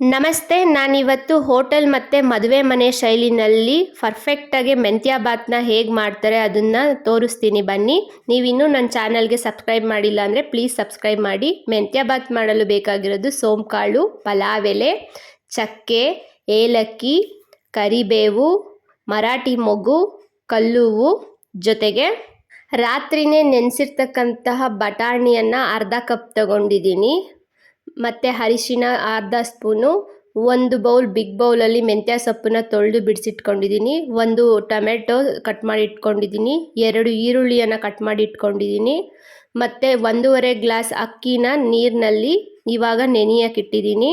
ನಮಸ್ತೆ, ನಾನಿವತ್ತು ಹೋಟೆಲ್ ಮತ್ತು ಮದುವೆ ಮನೆ ಶೈಲಿನಲ್ಲಿ ಪರ್ಫೆಕ್ಟಾಗಿ ಮೆಂತ್ಯ ಬಾತ್ನ ಹೇಗೆ ಮಾಡ್ತಾರೆ ಅದನ್ನು ತೋರಿಸ್ತೀನಿ. ಬನ್ನಿ, ನೀವಿನ್ನೂ ನನ್ನ ಚಾನಲ್ಗೆ ಸಬ್ಸ್ಕ್ರೈಬ್ ಮಾಡಿಲ್ಲ ಅಂದರೆ ಪ್ಲೀಸ್ ಸಬ್ಸ್ಕ್ರೈಬ್ ಮಾಡಿ. ಮೆಂತ್ಯ ಬಾತ್ ಮಾಡಲು ಬೇಕಾಗಿರೋದು ಸೋಂಕಾಳು ಪಲಾವ್ ಎಲೆ ಚಕ್ಕೆ, ಏಲಕ್ಕಿ, ಕರಿಬೇವು, ಮರಾಠಿ ಮೊಗ್ಗು, ಕಲ್ಲುವು ಜೊತೆಗೆ ರಾತ್ರಿನೇ ನೆನೆಸಿರ್ತಕ್ಕಂತಹ ಬಟಾಣಿಯನ್ನು ಅರ್ಧ ಕಪ್ ತಗೊಂಡಿದ್ದೀನಿ. ಮತ್ತು ಅರಿಶಿನ ಅರ್ಧ ಸ್ಪೂನು, ಒಂದು ಬೌಲ್ ಬಿಗ್ ಬೌಲಲ್ಲಿ ಮೆಂತ್ಯ ಸೊಪ್ಪನ್ನ ತೊಳೆದು ಬಿಡಿಸಿಟ್ಕೊಂಡಿದ್ದೀನಿ ಒಂದು ಟೊಮೆಟೊ ಕಟ್ ಮಾಡಿ ಇಟ್ಕೊಂಡಿದ್ದೀನಿ ಎರಡು ಈರುಳ್ಳಿಯನ್ನು ಕಟ್ ಮಾಡಿ ಇಟ್ಕೊಂಡಿದ್ದೀನಿ ಮತ್ತು ಒಂದೂವರೆ ಗ್ಲಾಸ್ ಅಕ್ಕಿನ ನೀರಿನಲ್ಲಿ ಇವಾಗ ನೆನೆಯೋಕ್ಕಿಟ್ಟಿದ್ದೀನಿ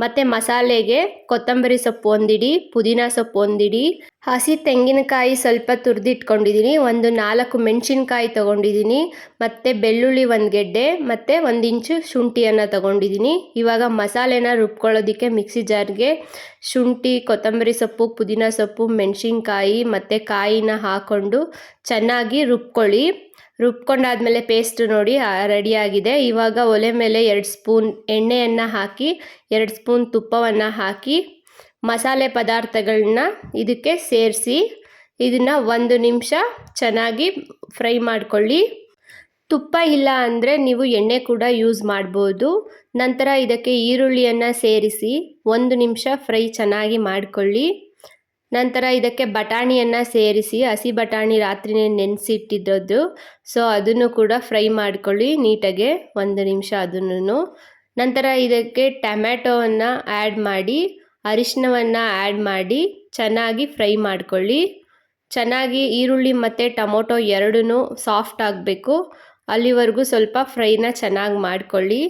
ಮತ್ತು ಮಸಾಲೆಗೆ ಕೊತ್ತಂಬರಿ ಸೊಪ್ಪು ಒಂದಿಡಿ, ಪುದೀನ ಸೊಪ್ಪು ಒಂದಿಡಿ, ಹಸಿ ತೆಂಗಿನಕಾಯಿ ಸ್ವಲ್ಪ ತುರಿದಿಟ್ಕೊಂಡಿದ್ದೀನಿ ಒಂದು ನಾಲ್ಕು ಮೆಣಸಿನ್ಕಾಯಿ ತೊಗೊಂಡಿದ್ದೀನಿ ಮತ್ತು ಬೆಳ್ಳುಳ್ಳಿ ಒಂದು ಗೆಡ್ಡೆ, ಮತ್ತು ಒಂದು ಇಂಚು ಶುಂಠಿಯನ್ನು ತೊಗೊಂಡಿದ್ದೀನಿ ಇವಾಗ ಮಸಾಲೆನ ರುಬ್ಕೊಳ್ಳೋದಕ್ಕೆ ಮಿಕ್ಸಿ ಜಾರ್ಗೆ ಶುಂಠಿ, ಕೊತ್ತಂಬರಿ ಸೊಪ್ಪು, ಪುದೀನ ಸೊಪ್ಪು, ಮೆಣಸಿನ್ಕಾಯಿ, ಮತ್ತು ಕಾಯಿನ ಹಾಕ್ಕೊಂಡು ಚೆನ್ನಾಗಿ ರುಬ್ಕೊಳ್ಳಿ. ರುಬ್ಕೊಂಡಾದಮೇಲೆ ಪೇಸ್ಟ್ ನೋಡಿ ರೆಡಿಯಾಗಿದೆ. ಇವಾಗ ಒಲೆ ಮೇಲೆ ಎರಡು ಸ್ಪೂನ್ ಎಣ್ಣೆಯನ್ನು ಹಾಕಿ, ಎರಡು ಸ್ಪೂನ್ ತುಪ್ಪವನ್ನು ಹಾಕಿ, ಮಸಾಲೆ ಪದಾರ್ಥಗಳನ್ನ ಇದಕ್ಕೆ ಸೇರಿಸಿ, ಇದನ್ನು ಒಂದು ನಿಮಿಷ ಚೆನ್ನಾಗಿ ಫ್ರೈ ಮಾಡಿಕೊಳ್ಳಿ. ತುಪ್ಪ ಇಲ್ಲ ಅಂದರೆ ನೀವು ಎಣ್ಣೆ ಕೂಡ ಯೂಸ್ ಮಾಡ್ಬೋದು. ನಂತರ ಇದಕ್ಕೆ ಈರುಳ್ಳಿಯನ್ನು ಸೇರಿಸಿ, ಒಂದು ನಿಮಿಷ ಫ್ರೈ ಚೆನ್ನಾಗಿ ಮಾಡಿಕೊಳ್ಳಿ. ನಂತರ ಇದಕ್ಕೆ ಬಟಾಣಿಯನ್ನು ಸೇರಿಸಿ, ಹಸಿ ಬಟಾಣಿ ರಾತ್ರಿನೇ ನೆನೆಸಿಟ್ಟಿದ್ದದ್ದು ಸೊ ಅದನ್ನು ಕೂಡ ಫ್ರೈ ಮಾಡ್ಕೊಳ್ಳಿ ನೀಟಾಗೆ ಒಂದು ನಿಮಿಷ ಅದನ್ನು. ನಂತರ ಇದಕ್ಕೆ ಟೊಮ್ಯಾಟೋವನ್ನು ಆ್ಯಡ್ ಮಾಡಿ ಅರಿಶಿನವನ್ನು ಆ್ಯಡ್ ಮಾಡಿ ಚೆನ್ನಾಗಿ ಫ್ರೈ ಮಾಡ್ಕೊಳ್ಳಿ. ಚೆನ್ನಾಗಿ ಈರುಳ್ಳಿ ಮತ್ತು ಟೊಮೊಟೊ ಎರಡೂ ಸಾಫ್ಟ್ ಆಗಬೇಕು. ಅಲ್ಲಿವರೆಗೂ ಸ್ವಲ್ಪ ಫ್ರೈನ ಚೆನ್ನಾಗಿ ಮಾಡ್ಕೊಳ್ಳಿ.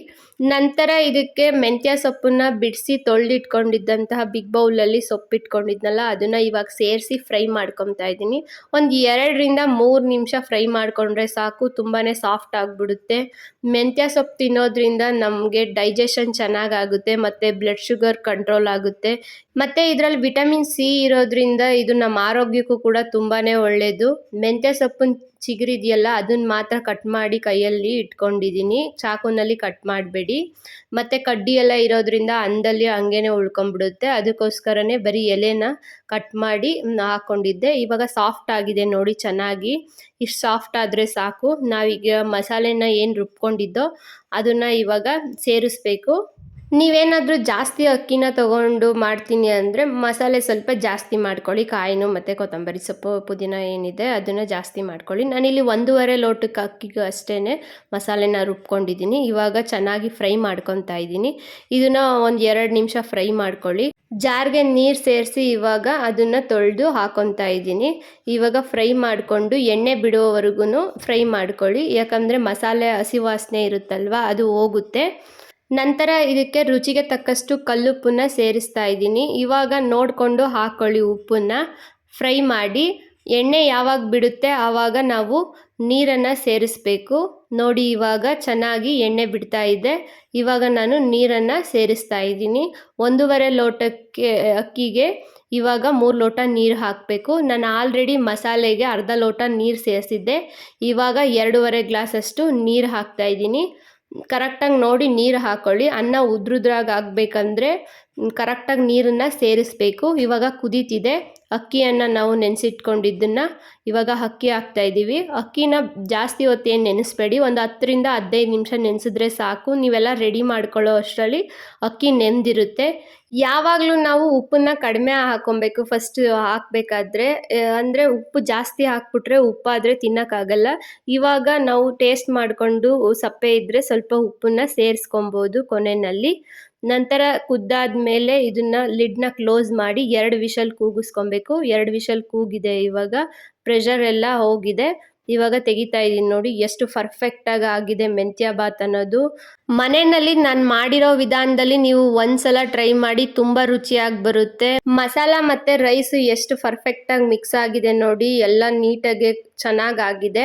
ನಂತರ ಇದಕ್ಕೆ ಮೆಂತ್ಯ ಸೊಪ್ಪನ್ನ ಬಿಡಿಸಿ ತೊಳೆದಿಟ್ಕೊಂಡಿದ್ದಂತಹ ಬಿಗ್ ಬೌಲಲ್ಲಿ ಸೊಪ್ಪಿಟ್ಕೊಂಡಿದ್ನಲ್ಲ, ಅದನ್ನು ಇವಾಗ ಸೇರಿಸಿ ಫ್ರೈ ಮಾಡ್ಕೊತಾ ಇದ್ದೀನಿ. ಒಂದು ಎರಡರಿಂದ ಮೂರು ನಿಮಿಷ ಫ್ರೈ ಮಾಡಿಕೊಂಡ್ರೆ ಸಾಕು ತುಂಬಾ ಸಾಫ್ಟ್ ಆಗಿಬಿಡುತ್ತೆ. ಮೆಂತ್ಯ ಸೊಪ್ಪು ತಿನ್ನೋದ್ರಿಂದ ನಮಗೆ ಡೈಜೆಷನ್ ಚೆನ್ನಾಗಾಗುತ್ತೆ ಮತ್ತು ಬ್ಲಡ್ ಶುಗರ್ ಕಂಟ್ರೋಲ್ ಆಗುತ್ತೆ. ಮತ್ತು ಇದರಲ್ಲಿ ವಿಟಮಿನ್ ಸಿ ಇರೋದ್ರಿಂದ ಇದು ನಮ್ಮ ಆರೋಗ್ಯಕ್ಕೂ ಕೂಡ ತುಂಬಾ ಒಳ್ಳೆಯದು ಮೆಂತ್ಯ ಸೊಪ್ಪನ್ನ ಚಿಗುರಿದೆಯಲ್ಲ ಅದನ್ನು ಮಾತ್ರ ಕಟ್ ಮಾಡಿ ಕೈಯಲ್ಲಿ ಇಟ್ಕೊಂಡಿದ್ದೀನಿ ಚಾಕುನಲ್ಲಿ ಕಟ್ ಮಾಡಬೇಡಿ. ಮತ್ತು ಕಡ್ಡಿ ಎಲ್ಲ ಇರೋದ್ರಿಂದ ಅಂದಲ್ಲಿ ಹಂಗೇನೆ ಉಳ್ಕೊಂಡ್ಬಿಡುತ್ತೆ ಅದಕ್ಕೋಸ್ಕರನೇ ಬರೀ ಎಲೆನ ಕಟ್ ಮಾಡಿ ಹಾಕ್ಕೊಂಡಿದ್ದೆ ಇವಾಗ ಸಾಫ್ಟ್ ಆಗಿದೆ ನೋಡಿ, ಚೆನ್ನಾಗಿ. ಇಷ್ಟು ಸಾಫ್ಟ್ ಆದರೆ ಸಾಕು. ನಾವೀಗ ಮಸಾಲೆನ ಏನು ರುಬ್ಕೊಂಡಿದ್ದೋ, ಅದನ್ನು ಇವಾಗ ಸೇರಿಸ್ಬೇಕು. ನೀವೇನಾದರೂ ಜಾಸ್ತಿ ಅಕ್ಕಿನ ತೊಗೊಂಡು ಮಾಡ್ತೀನಿ ಅಂದರೆ ಮಸಾಲೆ ಸ್ವಲ್ಪ ಜಾಸ್ತಿ ಮಾಡ್ಕೊಳ್ಳಿ. ಕಾಯಿನು ಮತ್ತು ಕೊತ್ತಂಬರಿ ಸೊಪ್ಪು, ಪುದೀನ ಏನಿದೆ ಅದನ್ನು ಜಾಸ್ತಿ ಮಾಡ್ಕೊಳ್ಳಿ. ನಾನಿಲ್ಲಿ ಒಂದೂವರೆ ಲೋಟಕ್ಕೆ ಅಕ್ಕಿಗೂ ಅಷ್ಟೇ ಮಸಾಲೆನ ರುಬ್ಕೊಂಡಿದ್ದೀನಿ. ಇವಾಗ ಚೆನ್ನಾಗಿ ಫ್ರೈ ಮಾಡ್ಕೊತಾ ಇದ್ದೀನಿ. ಇದನ್ನು ಒಂದು ಎರಡು ನಿಮಿಷ ಫ್ರೈ ಮಾಡ್ಕೊಳ್ಳಿ. ಜಾರ್ಗೆ ನೀರು ಸೇರಿಸಿ ಇವಾಗ ಅದನ್ನು ತೊಳೆದು ಹಾಕೊತಾ ಇದ್ದೀನಿ. ಇವಾಗ ಫ್ರೈ ಮಾಡಿಕೊಂಡು ಎಣ್ಣೆ ಬಿಡುವವರೆಗೂ ಫ್ರೈ ಮಾಡ್ಕೊಳ್ಳಿ. ಯಾಕಂದರೆ ಮಸಾಲೆ ಹಸಿ ವಾಸನೆ ಇರುತ್ತಲ್ವ, ಅದು ಹೋಗುತ್ತೆ. ನಂತರ ಇದಕ್ಕೆ ರುಚಿಗೆ ತಕ್ಕಷ್ಟು ಕಲ್ಲುಪ್ಪನ್ನ ಸೇರಿಸ್ತಾ ಇದ್ದೀನಿ. ಇವಾಗ ನೋಡಿಕೊಂಡು ಹಾಕ್ಕೊಳ್ಳಿ ಉಪ್ಪನ್ನು. ಫ್ರೈ ಮಾಡಿ. ಎಣ್ಣೆ ಯಾವಾಗ ಬಿಡುತ್ತೆ ಆವಾಗ ನಾವು ನೀರನ್ನು ಸೇರಿಸ್ಬೇಕು. ನೋಡಿ ಇವಾಗ ಚೆನ್ನಾಗಿ ಎಣ್ಣೆ ಬಿಡ್ತಾ ಇದೆ. ಇವಾಗ ನಾನು ನೀರನ್ನು ಸೇರಿಸ್ತಾ ಇದ್ದೀನಿ. ಒಂದೂವರೆ ಲೋಟಕ್ಕೆ, ಅಕ್ಕಿಗೆ ಇವಾಗ ಮೂರು ಲೋಟ ನೀರು ಹಾಕಬೇಕು. ನಾನು ಆಲ್ರೆಡಿ ಮಸಾಲೆಗೆ ಅರ್ಧ ಲೋಟ ನೀರು ಸೇರಿಸಿದ್ದೆ. ಇವಾಗ ಎರಡೂವರೆ ಗ್ಲಾಸಷ್ಟು ನೀರು ಹಾಕ್ತಾ ಇದ್ದೀನಿ. ಕರೆಕ್ಟಾಗಿ ನೋಡಿ ನೀರು ಹಾಕ್ಕೊಳ್ಳಿ ಅನ್ನ ಉದ್ರುದ್ರಾಗಿ ಆಗಬೇಕಂದ್ರೆ ಕರೆಕ್ಟಾಗಿ ನೀರನ್ನು ಸೇರಿಸ್ಬೇಕು. ಇವಾಗ ಕುದೀತಿದೆ. ಅಕ್ಕಿಯನ್ನು ನಾವು ನೆನೆಸಿಟ್ಕೊಂಡಿದ್ದನ್ನು ಇವಾಗ ಅಕ್ಕಿ ಇದ್ದೀವಿ ಅಕ್ಕಿನ ಜಾಸ್ತಿ ಹೊತ್ತೇನು ನೆನೆಸ್ಬೇಡಿ. ಒಂದು ಹತ್ತರಿಂದ ಹದಿನೈದು ನಿಮಿಷ ನೆನೆಸಿದ್ರೆ ಸಾಕು. ನೀವೆಲ್ಲ ರೆಡಿ ಮಾಡ್ಕೊಳ್ಳೋ ಅಷ್ಟರಲ್ಲಿ ಅಕ್ಕಿ ನೆಂದಿರುತ್ತೆ ಯಾವಾಗಲೂ ನಾವು ಉಪ್ಪನ್ನು ಕಡಿಮೆ ಹಾಕ್ಕೊಬೇಕು ಫಸ್ಟ್ ಹಾಕಬೇಕಾದ್ರೆ ಅಂದರೆ ಉಪ್ಪು ಜಾಸ್ತಿ ಹಾಕ್ಬಿಟ್ರೆ ಉಪ್ಪಾದರೆ ತಿನ್ನೋಕ್ಕಾಗಲ್ಲ. ಇವಾಗ ನಾವು ಟೇಸ್ಟ್ ಮಾಡಿಕೊಂಡು ಸಪ್ಪೆ ಇದ್ದರೆ ಸ್ವಲ್ಪ ಉಪ್ಪನ್ನು ಸೇರಿಸ್ಕೊಬೋದು ಕೊನೆಯಲ್ಲಿ. ನಂತರ ಕುದ್ದಾದ ಮೇಲೆ ಇದನ್ನ ಲಿಡ್ನ ಕ್ಲೋಸ್ ಮಾಡಿ ಎರಡು ವಿಷಲ್ ಕೂಗಿಸ್ಕೊಬೇಕು. ಎರಡು ವಿಷಲ್ ಕೂಗಿದೆ ಇವಾಗ. ಪ್ರೆಷರ್ ಎಲ್ಲ ಹೋಗಿದೆ. ಇವಾಗ ತೆಗಿತಾ ಇದ್ದೀನಿ ನೋಡಿ, ಎಷ್ಟು ಪರ್ಫೆಕ್ಟಾಗಿ ಆಗಿದೆ ಮೆಂತ್ಯ ಬಾತ್ ಅನ್ನೋದು. ಮನೆಯಲ್ಲಿ ನಾನು ಮಾಡಿರೋ ವಿಧಾನದಲ್ಲಿ ನೀವು ಒಂದ್ಸಲ ಟ್ರೈ ಮಾಡಿ ತುಂಬಾ ರುಚಿಯಾಗಿ ಬರುತ್ತೆ. ಮಸಾಲ ಮತ್ತೆ ರೈಸ್ ಎಷ್ಟು ಪರ್ಫೆಕ್ಟ್ ಆಗಿ ಮಿಕ್ಸ್ ಆಗಿದೆ ನೋಡಿ, ಎಲ್ಲ ನೀಟಾಗಿ ಚೆನ್ನಾಗಾಗಿದೆ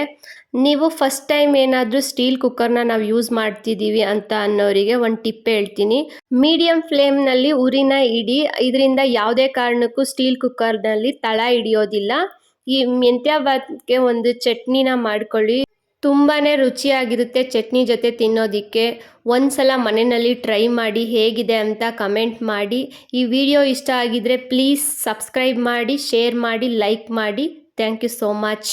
ನೀವು ಫಸ್ಟ್ ಟೈಮ್ ಏನಾದರೂ ಸ್ಟೀಲ್ ಕುಕ್ಕರ್ನ ನಾವು ಯೂಸ್ ಮಾಡ್ತಿದ್ದೀವಿ ಅಂತ ಅನ್ನೋರಿಗೆ ಒಂದು ಟಿಪ್ ಹೇಳ್ತೀನಿ. ಮೀಡಿಯಂ ಫ್ಲೇಮ್ನಲ್ಲಿ ಉರಿನ ಇಡಿ, ಇದರಿಂದ ಯಾವುದೇ ಕಾರಣಕ್ಕೂ ಸ್ಟೀಲ್ ಕುಕ್ಕರ್ನಲ್ಲಿ ತಳ ಹಿಡಿಯೋದಿಲ್ಲ. ಈ ಮೆಂತ್ಯ ಬಾತ್ಗೆ ಒಂದು ಚಟ್ನಿನ ಮಾಡ್ಕೊಳ್ಳಿ. ತುಂಬಾ ರುಚಿಯಾಗಿರುತ್ತೆ ಚಟ್ನಿ ಜೊತೆ ತಿನ್ನೋದಕ್ಕೆ. ಒಂದ್ಸಲ ಮನೆಯಲ್ಲಿ ಟ್ರೈ ಮಾಡಿ ಹೇಗಿದೆ ಅಂತ ಕಮೆಂಟ್ ಮಾಡಿ. ಈ ವಿಡಿಯೋ ಇಷ್ಟ ಆಗಿದ್ರೆ ಪ್ಲೀಸ್ ಸಬ್ಸ್ಕ್ರೈಬ್ ಮಾಡಿ, ಶೇರ್ ಮಾಡಿ, ಲೈಕ್ ಮಾಡಿ. Thank you so much.